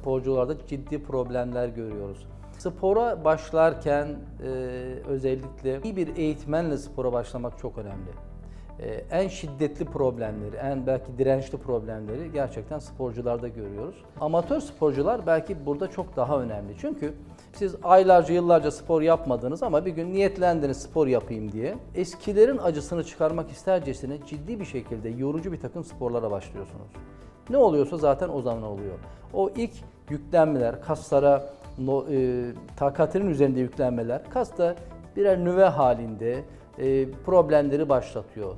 sporcularda ciddi problemler görüyoruz. Spora başlarken e, özellikle iyi bir eğitmenle spora başlamak çok önemli. E, en şiddetli problemleri, en belki dirençli problemleri gerçekten sporcularda görüyoruz. Amatör sporcular belki burada çok daha önemli. Çünkü siz aylarca, yıllarca spor yapmadınız ama bir gün niyetlendiniz spor yapayım diye. Eskilerin acısını çıkarmak istercesine ciddi bir şekilde yorucu bir takım sporlara başlıyorsunuz. Ne oluyorsa zaten o zaman oluyor. O ilk yüklenmeler, kaslara, no, e, takatinin üzerinde yüklenmeler, kasta birer nüve halinde e, problemleri başlatıyor.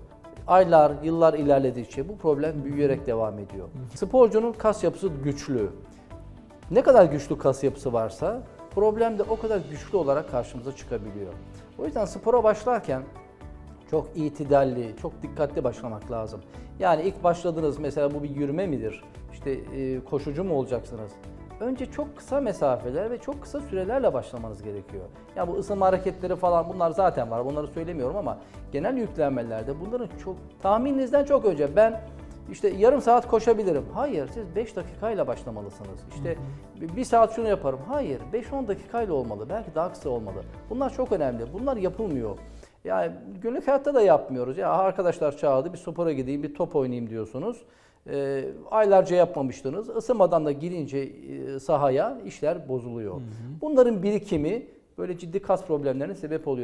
Aylar, yıllar ilerledikçe bu problem büyüyerek devam ediyor. Sporcunun kas yapısı güçlü. Ne kadar güçlü kas yapısı varsa problem de o kadar güçlü olarak karşımıza çıkabiliyor. O yüzden spora başlarken çok itidalli, çok dikkatli başlamak lazım. Yani ilk başladınız mesela bu bir yürüme midir? İşte e, koşucu mu olacaksınız? Önce çok kısa mesafeler ve çok kısa sürelerle başlamanız gerekiyor. Ya bu ısınma hareketleri falan bunlar zaten var. Bunları söylemiyorum ama genel yüklenmelerde bunların çok tahmininizden çok önce ben işte yarım saat koşabilirim. Hayır, siz 5 dakikayla başlamalısınız. İşte bir saat şunu yaparım. Hayır, 5-10 dakikayla olmalı. Belki daha kısa olmalı. Bunlar çok önemli. Bunlar yapılmıyor. Yani günlük hayatta da yapmıyoruz. Ya arkadaşlar çağırdı bir spora gideyim, bir top oynayayım diyorsunuz. Ee, aylarca yapmamıştınız. Isınmadan da girince e, sahaya işler bozuluyor. Bunların birikimi böyle ciddi kas problemlerine sebep oluyor.